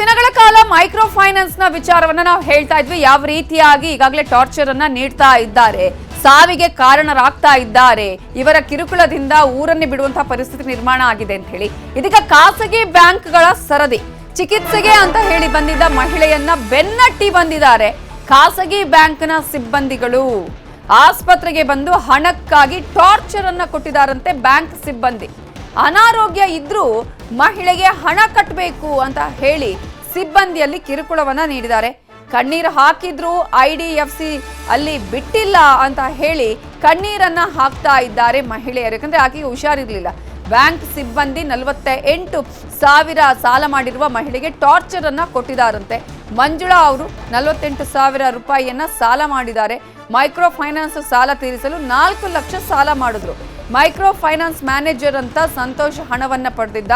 ದಿನಗಳ ಕಾಲ ಮೈಕ್ರೋ ಫೈನಾನ್ಸ್ನ ವಿಚಾರವನ್ನ ನಾವು ಹೇಳ್ತಾ ಇದ್ವಿ. ಯಾವ ರೀತಿಯಾಗಿ ಈಗಾಗಲೇ ಟಾರ್ಚರ್ ಅನ್ನ ನೀಡ್ತಾ ಇದ್ದಾರೆ, ಸಾವಿಗೆ ಕಾರಣರಾಗ್ತಾ ಇದ್ದಾರೆ, ಇವರ ಕಿರುಕುಳದಿಂದ ಊರನ್ನೇ ಬಿಡುವಂತಹ ಪರಿಸ್ಥಿತಿ ನಿರ್ಮಾಣ ಆಗಿದೆ ಅಂತ ಹೇಳಿ. ಇದೀಗ ಖಾಸಗಿ ಬ್ಯಾಂಕ್ಗಳ ಸರದಿ, ಚಿಕಿತ್ಸೆಗೆ ಅಂತ ಹೇಳಿ ಬಂದಿದ್ದ ಮಹಿಳೆಯನ್ನ ಬೆನ್ನಟ್ಟಿ ಬಂದಿದ್ದಾರೆ ಖಾಸಗಿ ಬ್ಯಾಂಕ್ನ ಸಿಬ್ಬಂದಿಗಳು. ಆಸ್ಪತ್ರೆಗೆ ಬಂದು ಹಣಕ್ಕಾಗಿ ಟಾರ್ಚರ್ ಅನ್ನ ಕೊಟ್ಟಿದ್ದಾರಂತೆ ಬ್ಯಾಂಕ್ ಸಿಬ್ಬಂದಿ. ಅನಾರೋಗ್ಯ ಇದ್ರೂ ಮಹಿಳೆಗೆ ಹಣ ಕಟ್ಟಬೇಕು ಅಂತ ಹೇಳಿ ಸಿಬ್ಬಂದಿಯಲ್ಲಿ ಕಿರುಕುಳವನ್ನ ನೀಡಿದ್ದಾರೆ. ಕಣ್ಣೀರು ಹಾಕಿದ್ರು ಐ ಡಿ ಎಫ್ ಸಿ ಅಲ್ಲಿ ಬಿಟ್ಟಿಲ್ಲ ಅಂತ ಹೇಳಿ ಕಣ್ಣೀರನ್ನ ಹಾಕ್ತಾ ಇದ್ದಾರೆ ಮಹಿಳೆಯರು. ಯಾಕಂದ್ರೆ ಆಕೆಗೆ ಹುಷಾರಿರ್ಲಿಲ್ಲ. ಬ್ಯಾಂಕ್ ಸಿಬ್ಬಂದಿ ನಲವತ್ತ ಎಂಟು ಸಾವಿರ ಸಾಲ ಮಾಡಿರುವ ಮಹಿಳೆಗೆ ಟಾರ್ಚರ್ ಅನ್ನ ಕೊಟ್ಟಿದ್ದಾರಂತೆ. ಮಂಜುಳಾ ಅವರು ನಲವತ್ತೆಂಟು ಸಾವಿರ ರೂಪಾಯಿಯನ್ನ ಸಾಲ ಮಾಡಿದ್ದಾರೆ. ಮೈಕ್ರೋ ಫೈನಾನ್ಸ್ ಸಾಲ ತೀರಿಸಲು ನಾಲ್ಕು ಲಕ್ಷ ಸಾಲ ಮಾಡಿದ್ರು. ಮೈಕ್ರೋ ಫೈನಾನ್ಸ್ ಮ್ಯಾನೇಜರ್ ಅಂತ ಸಂತೋಷ್ ಹಣವನ್ನ ಪಡೆದಿದ್ದ.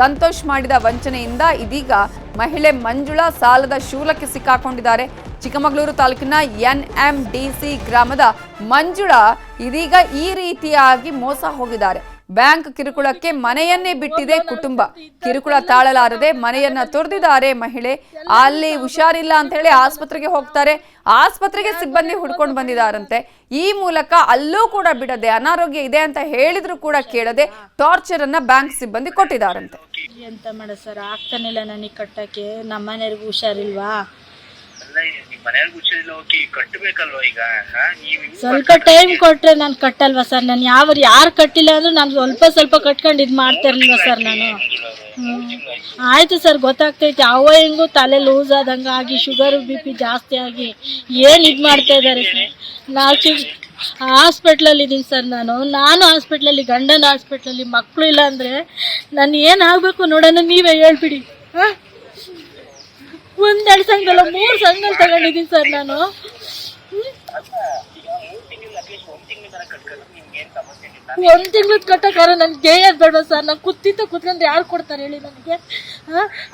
ಸಂತೋಷ್ ಮಾಡಿದ ವಂಚನೆಯಿಂದ ಇದೀಗ ಮಹಿಳೆ ಮಂಜುಳಾ ಸಾಲದ ಶೂಲಕ್ಕೆ ಸಿಕ್ಕಾಕೊಂಡಿದ್ದಾರೆ. ಚಿಕ್ಕಮಗಳೂರು ತಾಲೂಕಿನ ಎನ್ ಎಂ ಡಿ ಸಿ ಗ್ರಾಮದ ಮಂಜುಳಾ ಇದೀಗ ಈ ರೀತಿಯಾಗಿ ಮೋಸ ಹೋಗಿದ್ದಾರೆ. ಬ್ಯಾಂಕ್ ಕಿರುಕುಳಕ್ಕೆ ಮನೆಯನ್ನೇ ಬಿಟ್ಟಿದೆ ಕುಟುಂಬ. ಕಿರುಕುಳ ತಾಳಲಾರದೆ ಮನೆಯನ್ನ ತೊರೆದಿದ್ದಾರೆ ಮಹಿಳೆ. ಅಲ್ಲಿ ಹುಷಾರಿಲ್ಲ ಅಂತ ಹೇಳಿ ಆಸ್ಪತ್ರೆಗೆ ಹೋಗ್ತಾರೆ. ಆಸ್ಪತ್ರೆಗೆ ಸಿಬ್ಬಂದಿ ಹುಡ್ಕೊಂಡು ಬಂದಿದಾರಂತೆ ಈ ಮೂಲಕ ಅಲ್ಲೂ ಕೂಡ ಬಿಡದೆ ಅನಾರೋಗ್ಯ ಇದೆ ಅಂತ ಹೇಳಿದ್ರು ಕೂಡ ಕೇಳದೆ ಟಾರ್ಚರ್ ಅನ್ನ ಬ್ಯಾಂಕ್ ಸಿಬ್ಬಂದಿ ಕೊಟ್ಟಿದಾರಂತೆ ಎಂತ ಮಾಡ ಸರ್? ಆಗ್ತಾನಿಲ್ಲ ನನಗೆ ಕಟ್ಟಕ್ಕೆ. ನಮ್ಮನೆಯವ್ರಿಗೂ ಹುಷಾರಿಲ್ವಾ? ಓಕೆ ಕಟ್ಟಬೇಕಲ್ವಾ ಈಗ? ಹಾ? ನೀವ್ ಹಿಂಗ್ ಸ್ವಲ್ಪ ಟೈಮ್ ಕೊಟ್ರೆ ನಾನು ಕಟ್ಟಲ್ವಾ ಸರ್? ನಾನು ಯಾವ ಯಾರು ಕಟ್ಟಿಲ್ಲ ಅಂದ್ರೂ ನಾನು ಸ್ವಲ್ಪ ಸ್ವಲ್ಪ ಕಟ್ಕೊಂಡು ಇದು ಮಾಡ್ತಾ ಇರ್ಲಿಲ್ವಾ ಸರ್ ನಾನು. ಹ್ಮ್. ಆಯ್ತು. ಸರ್ ಗೊತ್ತಾಗ್ತೈತೆ. ಅವ ಹೆಂಗು ತಲೆ ಲೂಸ್ ಆದಂಗ ಆಗಿ ಶುಗರ್ ಬಿ ಪಿ ಜಾಸ್ತಿ ಆಗಿ ಏನು ಇದು ಮಾಡ್ತಾ ಇದ್ದಾರೆ ಸರ್? ನಾವು ಚಿ ಹಾಸ್ಪಿಟ್ಲಲ್ಲಿ ಇದ್ದೀನಿ ಸರ್ ನಾನು. ನಾನು ಹಾಸ್ಪಿಟ್ಲಲ್ಲಿ ಗಂಡನ ಹಾಸ್ಪಿಟ್ಲಲ್ಲಿ ಮಕ್ಕಳು ಇಲ್ಲ ಅಂದರೆ ನಾನು ಏನಾಗಬೇಕು ನೋಡೋಣ ನೀವೇ ಹೇಳ್ಬಿಡಿ. ಹಾಂ? ಒಂದೆರಡು ಸಂಘಲ್ಲ ಮೂರು ಸಂಘಲ್ ತಗೊಂಡಿದ್ದೀನಿ ಸರ್ ನಾನು. ಒಂದ್ ತಿಂಗಳು ಕಟ್ಟಕ್ಕಾರ ನನ್ಗೆ ಜೇಯದ್ ಬೇಡ ಸರ್? ನಾನು ಕುತ್ತಿತ್ತ ಕೂತ್ಕೊಂಡು ಯಾರು ಕೊಡ್ತಾರೆ ಹೇಳಿ ನನಗೆ?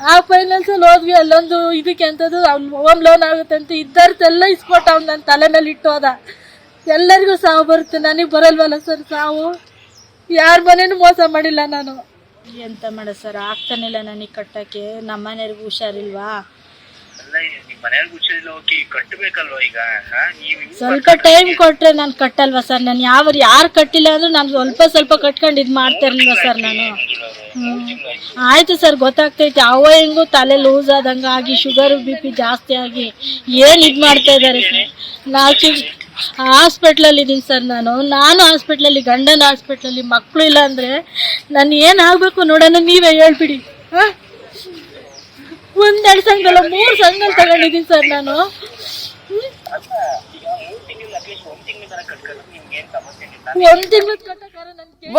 ಆ, ಫೈನಾನ್ಸ್ ಅಲ್ಲಿ ಹೋದ್ವಿ ಅಲ್ಲೊಂದು ಇದಕ್ಕೆ ಅಂತದ್ದು ಹೋಮ್ ಲೋನ್ ಆಗುತ್ತೆ ಅಂತ ಇದ್ದರ್ದೆಲ್ಲ ಇಸ್ಕೊಟ್ಟ ಅವ್ನು ನನ್ನ ತಲೆ ಮೇಲೆ ಇಟ್ಟು ಹೋದ. ಎಲ್ಲರಿಗೂ ಸಾವು ಬರುತ್ತೆ ನನಗೆ ಬರಲ್ವಲ್ಲ ಸರ್ ಸಾವು? ಯಾರ ಮನೇನು ಮೋಸ ಮಾಡಿಲ್ಲ ನಾನು. ಎಂತ ಮಾಡ ಸರ್ ಆಗ್ತಾನಿಲ್ಲ ನನಗೆ ಕಟ್ಟಕ್ಕೆ. ನಮ್ಮ ಮನೆಯವ್ರಿಗೂ ಹುಷಾರಿಲ್ವಾ? ನಿಮ್ ಮನೆಯವ್ರಿಗೆ ಹುಷಾರಿಲ್ಲ ಓಕೆ ಕಟ್ಟಬೇಕಲ್ವಾ ಈಗ? ಹಾ? ನೀವ್ ಹಿಂಗ್ ಸ್ವಲ್ಪ ಟೈಮ್ ಕೊಟ್ರೆ ನಾನು ಕಟ್ಟಲ್ವಾ ಸರ್? ನಾನು ಯಾವ ಯಾರು ಕಟ್ಟಿಲ್ಲ ಅಂದ್ರೆ ನಾನು ಸ್ವಲ್ಪ ಸ್ವಲ್ಪ ಕಟ್ಕೊಂಡು ಇದು ಮಾಡ್ತಾ ಇರ್ಲಿಲ್ವಾ ಸರ್ ನಾನು? ಹ್ಮ್. ಆಯ್ತು. ಸರ್ ಗೊತ್ತಾಗ್ತೈತೆ. ಅವ ಹೆಂಗು ತಲೆ ಲೂಸ್ ಆದಂಗ ಆಗಿ ಶುಗರ್ ಬಿ ಪಿ ಜಾಸ್ತಿ ಆಗಿ ಏನು ಇದು ಮಾಡ್ತಾ ಇದ್ದಾರೆ ಸರ್? ಚಿ ಹಾಸ್ಪಿಟ್ಲಲ್ಲಿ ಇದ್ದೀನಿ ಸರ್ ನಾನು. ನಾನು ಹಾಸ್ಪಿಟ್ಲಲ್ಲಿ ಗಂಡನ ಹಾಸ್ಪಿಟ್ಲಲ್ಲಿ ಮಕ್ಕಳು ಇಲ್ಲ ಅಂದರೆ ನಾನು ಏನಾಗಬೇಕು ನೋಡೋಣ ನೀವೇ ಹೇಳ್ಬಿಡಿ. ಹಾಂ? ಒಂದೆರಡು ಸಂಘಲ್ಲ ಮೂರು ಸಂಘಲ್ ತಗೊಂಡಿದ್ದೀನಿ ಸರ್ ನಾನು.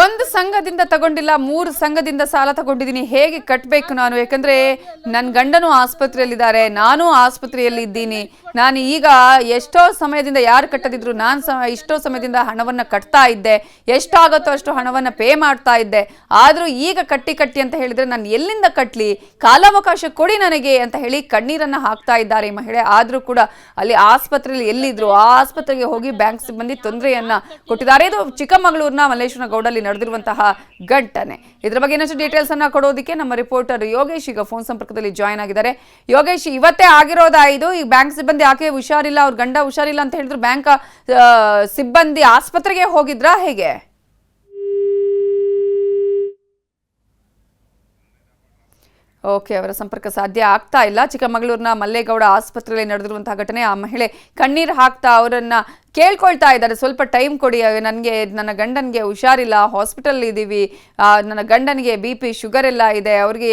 ಒಂದ್ ಸಂಘದಿಂದ ತಗೊಂಡಿಲ್ಲ ಮೂರು ಸಂಘದಿಂದ ಸಾಲ ತಗೊಂಡಿದ್ದೀನಿ. ಹೇಗೆ ಕಟ್ಟಬೇಕು ನಾನು? ಯಾಕಂದ್ರೆ ನನ್ನ ಗಂಡನು ಆಸ್ಪತ್ರೆಯಲ್ಲಿದ್ದಾರೆ ನಾನು ಆಸ್ಪತ್ರೆಯಲ್ಲಿ ಇದ್ದೀನಿ ನಾನು ಈಗ ಎಷ್ಟೋ ಸಮಯದಿಂದ ಯಾರು ಕಟ್ಟದಿದ್ರು ನಾನು ಸಹ ಇಷ್ಟೋ ಸಮಯದಿಂದ ಹಣವನ್ನ ಕಟ್ತಾ ಇದ್ದೆ. ಎಷ್ಟಾಗುತ್ತೋ ಅಷ್ಟು ಹಣವನ್ನ ಪೇ ಮಾಡ್ತಾ ಇದ್ದೆ. ಆದ್ರೂ ಈಗ ಕಟ್ಟಿ ಕಟ್ಟಿ ಅಂತ ಹೇಳಿದ್ರೆ ನಾನು ಎಲ್ಲಿಂದ ಕಟ್ಲಿ? ಕಾಲಾವಕಾಶ ಕೊಡಿ ನನಗೆ ಅಂತ ಹೇಳಿ ಕಣ್ಣೀರನ್ನ ಹಾಕ್ತಾ ಇದ್ದಾರೆ ಈ ಮಹಿಳೆ. ಆದ್ರೂ ಕೂಡ ಅಲ್ಲಿ ಆಸ್ಪತ್ರೆಯಲ್ಲಿ ಎಲ್ಲಿದ್ರು ಆ ಆಸ್ಪತ್ರೆಗೆ ಹೋಗಿ ಬ್ಯಾಂಕ್ ಸಿಬ್ಬಂದಿ ತೊಂದರೆಯನ್ನ ಕೊಟ್ಟಿದ್ದಾರೆ. ಇದು ಚಿಕ್ಕಮಗಳೂರಿನ ಮಲ್ಲೇಶ್ವರ ಗೌಡಲ್ಲಿ ನಡೆದಿರುವಂತಹ ಘಟನೆ. ಇದರ ಬಗ್ಗೆ ಇನ್ನಷ್ಟು ಡೀಟೇಲ್ಸ್ ಅನ್ನ ಕೊಡೋದಕ್ಕೆ ನಮ್ಮ ರಿಪೋರ್ಟರ್ ಯೋಗೇಶ್ ಈಗ ಫೋನ್ ಸಂಪರ್ಕದಲ್ಲಿ ಜಾಯ್ನ್ ಆಗಿದ್ದಾರೆ. ಯೋಗೇಶ್, ಇವತ್ತೇ ಆಗಿರೋದಾ ಇದು ಈ ಬ್ಯಾಂಕ್ ಸಿಬ್ಬಂದಿ ಯಾಕೆ ಹುಷಾರಿಲ್ಲ? ಅವ್ರ ಗಂಡ ಹುಷಾರಿಲ್ಲ ಅಂತ ಹೇಳಿದ್ರು ಬ್ಯಾಂಕ್ ಸಿಬ್ಬಂದಿ ಆಸ್ಪತ್ರೆಗೆ ಹೋಗಿದ್ರಾ? ಹೇಗೆ? ಓಕೆ, ಅವರ ಸಂಪರ್ಕ ಸಾಧ್ಯ ಆಗ್ತಾ ಇಲ್ಲ. ಚಿಕ್ಕಮಗಳೂರಿನ ಮಲ್ಲೇಗೌಡ ಆಸ್ಪತ್ರೆಯಲ್ಲಿ ನಡೆದಿರುವಂತಹ ಘಟನೆ, ಆ ಮಹಿಳೆ ಕಣ್ಣೀರು ಹಾಕ್ತಾ ಅವರನ್ನ ಕೇಳ್ಕೊಳ್ತಾ ಇದ್ದಾರೆ. ಸ್ವಲ್ಪ ಟೈಮ್ ಕೊಡಿ ನನಗೆ ನನ್ನ ಗಂಡನಿಗೆ ಹುಷಾರಿಲ್ಲ ಹಾಸ್ಪಿಟಲ್ ಇದ್ದೀವಿ. ನನ್ನ ಗಂಡನಿಗೆ ಬಿ ಪಿ ಶುಗರ್ ಎಲ್ಲ ಇದೆ. ಅವ್ರಿಗೆ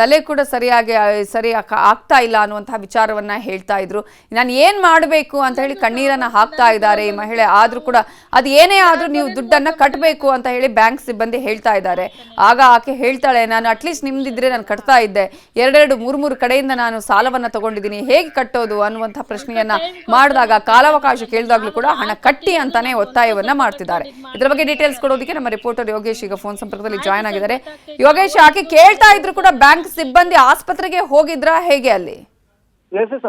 ತಲೆ ಕೂಡ ಸರಿಯಾಗಿ ಸರಿ ಆಗ್ತಾ ಇಲ್ಲ ಅನ್ನುವಂತಹ ವಿಚಾರವನ್ನ ಹೇಳ್ತಾ ಇದ್ರು. ನಾನು ಏನ್ ಮಾಡಬೇಕು ಅಂತ ಹೇಳಿ ಕಣ್ಣೀರನ್ನ ಹಾಕ್ತಾ ಇದ್ದಾರೆ ಈ ಮಹಿಳೆ. ಆದ್ರೂ ಕೂಡ ಅದು ಏನೇ ಆದ್ರೂ ನೀವು ದುಡ್ಡನ್ನ ಕಟ್ಟಬೇಕು ಅಂತ ಹೇಳಿ ಬ್ಯಾಂಕ್ ಸಿಬ್ಬಂದಿ ಹೇಳ್ತಾ ಇದ್ದಾರೆ. ಆಗ ಆಕೆ ಹೇಳ್ತಾಳೆ ನಾನು ಅಟ್ಲೀಸ್ಟ್ ನಿಮ್ದಿದ್ರೆ ನಾನು ಕಟ್ತಾ ಇದ್ದೆ. ಎರಡೆರಡು ಮೂರು ಮೂರು ಕಡೆಯಿಂದ ನಾನು ಸಾಲವನ್ನ ತಗೊಂಡಿದ್ದೀನಿ. ಹೇಗೆ ಕಟ್ಟೋದು? ಅನ್ನುವಂತಹ ಪ್ರಶ್ನೆಯನ್ನ ಮಾಡಿದಾಗ ಕಾಲಾವಕಾಶ ಕೇಳಿದಾಗ್ಲೂ ಕೂಡ ಹಣ ಕಟ್ಟಿ ಅಂತಾನೆ ಒತ್ತಾಯವನ್ನ ಮಾಡ್ತಿದ್ದಾರೆ. ಇದ್ರ ಬಗ್ಗೆ ಡೀಟೇಲ್ಸ್ ಕೊಡೋದಕ್ಕೆ ನಮ್ಮ ರಿಪೋರ್ಟರ್ ಯೋಗೇಶ್ ಈಗ ಫೋನ್ ಸಂಪರ್ಕದಲ್ಲಿ ಜಾಯ್ನ್ ಆಗಿದ್ದಾರೆ. ಯೋಗೇಶ್, ಆಕೆ ಕೇಳ್ತಾ ಇದ್ರು ಕೂಡ ಬ್ಯಾಂಕ್ ಸಿಬ್ಬಂದಿ ಆಸ್ಪತ್ರೆಗೆ ಹೋಗಿದ್ರಾ? ಹೇಗೆ ಅಲ್ಲಿ? ಎಸ್ ಎಸ್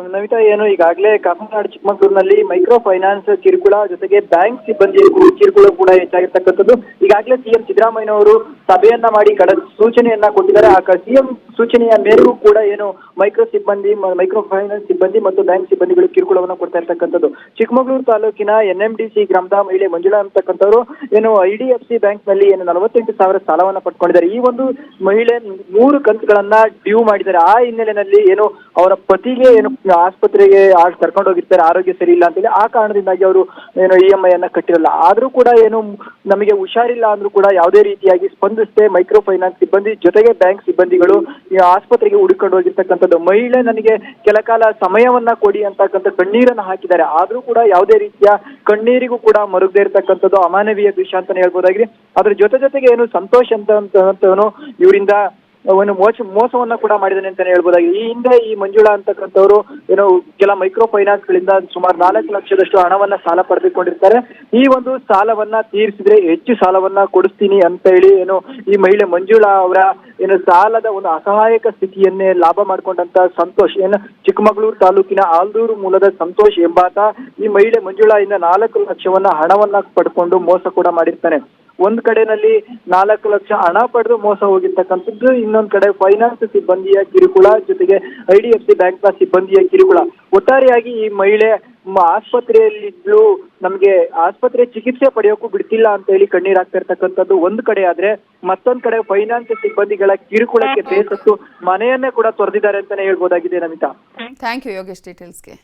ಏನು ಈಗಾಗಲೇ ಕಾಸರನಾಡು ಚಿಕ್ಕಮಗಳೂರಿನಲ್ಲಿ ಮೈಕ್ರೋ ಫೈನಾನ್ಸ್ ಕಿರುಕುಳ ಜೊತೆಗೆ ಬ್ಯಾಂಕ್ ಸಿಬ್ಬಂದಿ ಕಿರುಕುಳ ಕೂಡ ಹೆಚ್ಚಾಗಿರ್ತಕ್ಕಂಥದ್ದು. ಈಗಾಗಲೇ ಸಿಎಂ ಸಿದ್ದರಾಮಯ್ಯನವರು ಸಭೆಯನ್ನ ಮಾಡಿ ಕಡ ಸೂಚನೆಯನ್ನ ಕೊಟ್ಟಿದ್ದಾರೆ. ಆ ಸಿಎಂ ಸೂಚನೆಯ ಮೇಲೂ ಕೂಡ ಏನು ಮೈಕ್ರೋ ಸಿಬ್ಬಂದಿ ಮೈಕ್ರೋ ಫೈನಾನ್ಸ್ ಸಿಬ್ಬಂದಿ ಮತ್ತು ಬ್ಯಾಂಕ್ ಸಿಬ್ಬಂದಿಗಳು ಕಿರುಕುಳವನ್ನು ಕೊಡ್ತಾ ಇರ್ತಕ್ಕಂಥದ್ದು. ಚಿಕ್ಕಮಗಳೂರು ತಾಲೂಕಿನ ಎನ್ ಎಂ ಡಿ ಸಿ ಗ್ರಾಮದ ಮಹಿಳೆ ಮಂಜುಳಾ ಅಂತಕ್ಕಂಥವರು ಏನು ಐ ಡಿ ಎಫ್ ಸಿ ಬ್ಯಾಂಕ್ನಲ್ಲಿ ಏನು ನಲವತ್ತೆಂಟು ಸಾವಿರ ಸಾಲವನ್ನು ಪಡ್ಕೊಂಡಿದ್ದಾರೆ. ಈ ಒಂದು ಮಹಿಳೆ ಮೂರು ಕಂತುಗಳನ್ನ ಡ್ಯೂ ಮಾಡಿದ್ದಾರೆ. ಆ ಹಿನ್ನೆಲೆಯಲ್ಲಿ ಏನು ಅವರ ಪತಿಗೆ ಏನು ಆಸ್ಪತ್ರೆಗೆ ಕರ್ಕೊಂಡು ಹೋಗಿರ್ತಾರೆ, ಆರೋಗ್ಯ ಸರಿ ಇಲ್ಲ ಅಂತೇಳಿ ಆ ಕಾರಣದಿಂದಾಗಿ ಅವರು ಏನು ಇ ಎಂ ಐ ಅನ್ನ ಕಟ್ಟಿರಲ್ಲ. ಆದ್ರೂ ಕೂಡ ಏನು ನಮಗೆ ಹುಷಾರಿಲ್ಲ ಅಂದ್ರೂ ಕೂಡ ಯಾವುದೇ ರೀತಿಯಾಗಿ ಸ್ಪಂದಿಸದೆ ಮೈಕ್ರೋ ಫೈನಾನ್ಸ್ ಸಿಬ್ಬಂದಿ ಜೊತೆಗೆ ಬ್ಯಾಂಕ್ ಸಿಬ್ಬಂದಿಗಳು ಈ ಆಸ್ಪತ್ರೆಗೆ ಹುಡುಕೊಂಡು ಹೋಗಿರ್ತಕ್ಕಂಥದ್ದು. ಮಹಿಳೆ ನನಗೆ ಕೆಲ ಕಾಲ ಸಮಯವನ್ನ ಕೊಡಿ ಅಂತಕ್ಕಂಥ ಕಣ್ಣೀರನ್ನ ಹಾಕಿದ್ದಾರೆ. ಆದ್ರೂ ಕೂಡ ಯಾವುದೇ ರೀತಿಯ ಕಣ್ಣೀರಿಗೂ ಕೂಡ ಮರುಗದೇ ಇರತಕ್ಕಂಥದ್ದು ಅಮಾನವೀಯ ದೃಶ್ಯ ಅಂತಾನೆ ಹೇಳ್ಬೋದಾಗಿದೆ. ಅದ್ರ ಜೊತೆ ಜೊತೆಗೆ ಏನು ಸಂತೋಷ್ ಅಂತ ಇವರಿಂದ ಒಂದು ಮೋಸ, ಮೋಸವನ್ನ ಕೂಡ ಮಾಡಿದ್ದಾನೆ ಅಂತಾನೆ ಹೇಳ್ಬೋದಾಗಿದೆ. ಈ ಹಿಂದೆ ಈ ಮಂಜುಳಾ ಅಂತಕ್ಕಂಥವ್ರು ಏನೋ ಕೆಲ ಮೈಕ್ರೋ ಫೈನಾನ್ಸ್ ಗಳಿಂದ ಸುಮಾರು ನಾಲ್ಕು ಲಕ್ಷದಷ್ಟು ಹಣವನ್ನ ಸಾಲ ಪಡೆದುಕೊಂಡಿರ್ತಾರೆ. ಈ ಒಂದು ಸಾಲವನ್ನ ತೀರಿಸಿದ್ರೆ ಹೆಚ್ಚು ಸಾಲವನ್ನ ಕೊಡಿಸ್ತೀನಿ ಅಂತ ಹೇಳಿ ಏನು ಈ ಮಹಿಳೆ ಮಂಜುಳಾ ಅವರ ಏನು ಸಾಲದ ಒಂದು ಅಸಹಾಯಕ ಸ್ಥಿತಿಯನ್ನೇ ಲಾಭ ಮಾಡ್ಕೊಂಡಂತ ಸಂತೋಷ್, ಏನು ಚಿಕ್ಕಮಗಳೂರು ತಾಲೂಕಿನ ಆಲ್ದೂರು ಮೂಲದ ಸಂತೋಷ್ ಎಂಬಾತ ಈ ಮಹಿಳೆ ಮಂಜುಳಾ ಇಂದ ನಾಲ್ಕು ಲಕ್ಷವನ್ನ ಹಣವನ್ನ ಪಡ್ಕೊಂಡು ಮೋಸ ಕೂಡ ಮಾಡಿರ್ತಾನೆ. ಒಂದ್ ಕಡೆನಲ್ಲಿ ನಾಲ್ಕು ಲಕ್ಷ ಹಣ ಪಡೆದು ಮೋಸ ಹೋಗಿರ್ತಕ್ಕಂಥದ್ದು ಇನ್ನೊಂದ್ ಕಡೆ ಫೈನಾನ್ಸ್ ಸಿಬ್ಬಂದಿಯ ಕಿರುಕುಳ ಜೊತೆಗೆ ಐ ಡಿ ಎಫ್ ಸಿ ಬ್ಯಾಂಕ್ನ ಸಿಬ್ಬಂದಿಯ ಕಿರುಕುಳ. ಒಟ್ಟಾರೆಯಾಗಿ ಈ ಮಹಿಳೆ ಆಸ್ಪತ್ರೆಯಲ್ಲಿದ್ದು ನಮ್ಗೆ ಆಸ್ಪತ್ರೆ ಚಿಕಿತ್ಸೆ ಪಡೆಯೋಕು ಬಿಡ್ತಿಲ್ಲ ಅಂತ ಹೇಳಿ ಕಣ್ಣೀರಾಗ್ತಾ ಇರ್ತಕ್ಕಂಥದ್ದು ಒಂದ್ ಕಡೆ ಆದ್ರೆ ಮತ್ತೊಂದ್ ಕಡೆ ಫೈನಾನ್ಸ್ ಸಿಬ್ಬಂದಿಗಳ ಕಿರುಕುಳಕ್ಕೆ ಬೇಸತ್ತು ಮನೆಯನ್ನೇ ಕೂಡ ತೊರೆದಿದ್ದಾರೆ ಅಂತಾನೆ ಹೇಳ್ಬೋದಾಗಿದೆ ನಮಿತಾ. Thank you Yogesh ಡೀಟೇಲ್ಸ್ಗೆ